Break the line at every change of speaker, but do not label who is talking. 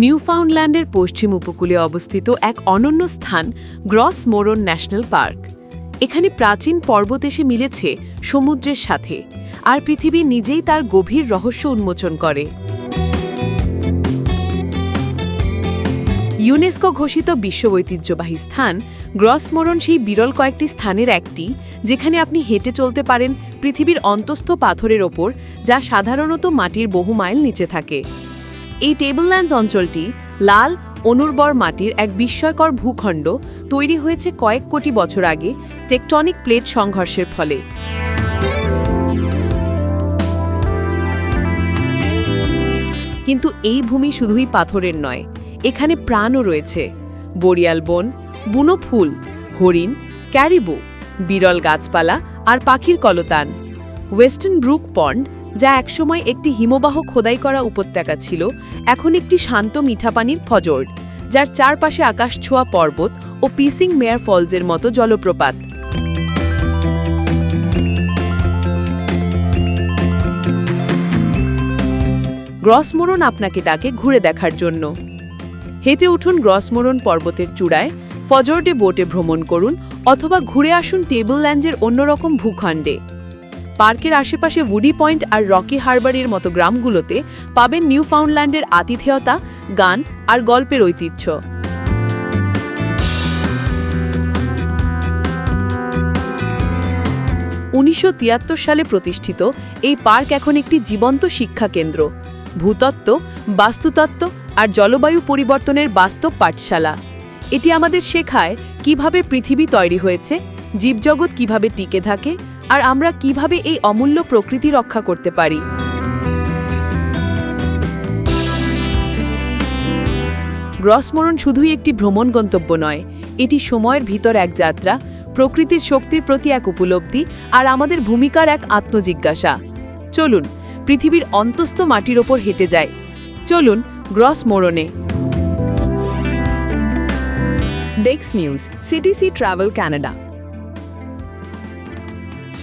নিউফাউন্ডল্যান্ডের পশ্চিম উপকূলে অবস্থিত এক অনন্য স্থান, গ্রস মোরন ন্যাশনাল পার্ক। এখানে প্রাচীন পর্বত এসে মিলেছে সমুদ্রের সাথে, আর পৃথিবী নিজেই তার গভীর রহস্য উন্মোচন করে। ইউনেস্কো ঘোষিত বিশ্ব ঐতিহ্যবাহী স্থান গ্রসমোরন সেই বিরল কয়েকটি স্থানের একটি, যেখানে আপনি হেঁটে চলতে পারেন পৃথিবীর অন্তস্থ পাথরের ওপর, যা সাধারণত মাটির বহু মাইল নিচে থাকে। এই টেবলল্যান্ডস অঞ্চলটি লাল, অনুর্বর মাটির এক বিস্ময়কর ভূখণ্ড তৈরি হয়েছে কয়েক কোটি বছর আগে টেকটনিক প্লেট সংঘর্ষের ফলে। কিন্তু এই ভূমি শুধুই পাথরের নয়, এখানে প্রাণও রয়েছে। বরিয়াল বন, বুনো ফুল, হরিণ, ক্যারিবু, বিরল গাছপালা আর পাখির কলতান। ওয়েস্টার্ন ব্রুক পন্ড, যা একসময় একটি হিমবাহ খোদাই করা উপত্যকা ছিল, এখন একটি শান্ত মিঠা পানির ফজর্ড যার চারপাশে আকাশ ছোঁয়া পর্বত ও পিসিং মেয়ার ফলসের মতো জলপ্রপাত। গ্রসমোরন আপনাকে ডাকে ঘুরে দেখার জন্য। হেঁটে উঠুন গ্রসমোরন পর্বতের চূড়ায়, ফজর্ডে বোটে ভ্রমণ করুন, অথবা ঘুরে আসুন টেবল ল্যান্ডের অন্যরকম ভূখণ্ডে। পার্কের আশেপাশে উডি পয়েন্ট আর রকি হারবারের মতো গ্রামগুলোতে পাবেন নিউ ফাউন্ডল্যান্ডের আতিথেয়তা, গান আর গল্পের ঐতিহ্য। উনিশশো তিয়াত্তর সালে প্রতিষ্ঠিত এই পার্ক এখন একটি জীবন্ত শিক্ষা কেন্দ্র। ভূতত্ত্ব, বাস্তুতত্ত্ব আর জলবায়ু পরিবর্তনের বাস্তব পাঠশালা। এটি আমাদের শেখায় কীভাবে পৃথিবী তৈরি হয়েছে, জীবজগৎ কীভাবে টিকে থাকে আর আমরা কীভাবে এই অমূল্য প্রকৃতি রক্ষা করতে পারি? গ্রসমরণ শুধুই একটি ভ্রমণ গন্তব্য নয়, এটি সময়ের ভিতর এক যাত্রা, প্রকৃতির শক্তির প্রতি এক উপলব্ধি আর আমাদের ভূমিকার এক আত্মজিজ্ঞাসা। চলুন, পৃথিবীর অন্তস্থ মাটির ওপর হেঁটে যায় চলুন, গ্রস মোড়নে
ডেক্স নিউজ সিটিসি ট্রাভেল কানাডা